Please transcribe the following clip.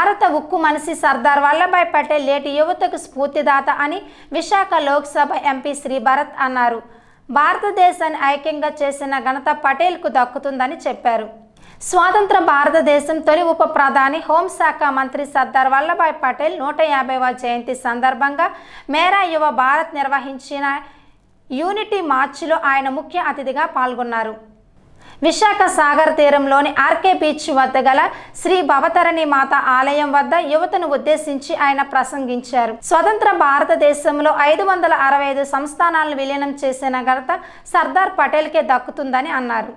భారత ఉక్కు మనిషి సర్దార్ వల్లభాయ్ పటేల్ నేటి యువతకు స్ఫూర్తిదాత అని విశాఖ లోక్సభ ఎంపీ శ్రీ భరత్ అన్నారు. భారతదేశాన్ని ఐక్యంగా చేసిన ఘనత పటేల్కు దక్కుతుందని చెప్పారు. స్వాతంత్ర భారతదేశం తొలి ఉప ప్రధాని హోంశాఖ మంత్రి సర్దార్ వల్లభాయ్ పటేల్ నూట యాభైవ జయంతి సందర్భంగా మేరా యువ భారత్ నిర్వహించిన యూనిటీ మార్చిలో ఆయన ముఖ్య అతిథిగా పాల్గొన్నారు. విశాఖ సాగర్ తీరంలోని ఆర్కే బీచ్ వద్ద గల శ్రీ భవతరణి మాత ఆలయం వద్ద యువతను ఉద్దేశించి ఆయన ప్రసంగించారు. స్వతంత్ర భారతదేశంలో ఐదు వందల అరవై ఐదు సంస్థానాలను విలీనం చేసిన ఘనత సర్దార్ పటేల్కే దక్కుతుందని అన్నారు.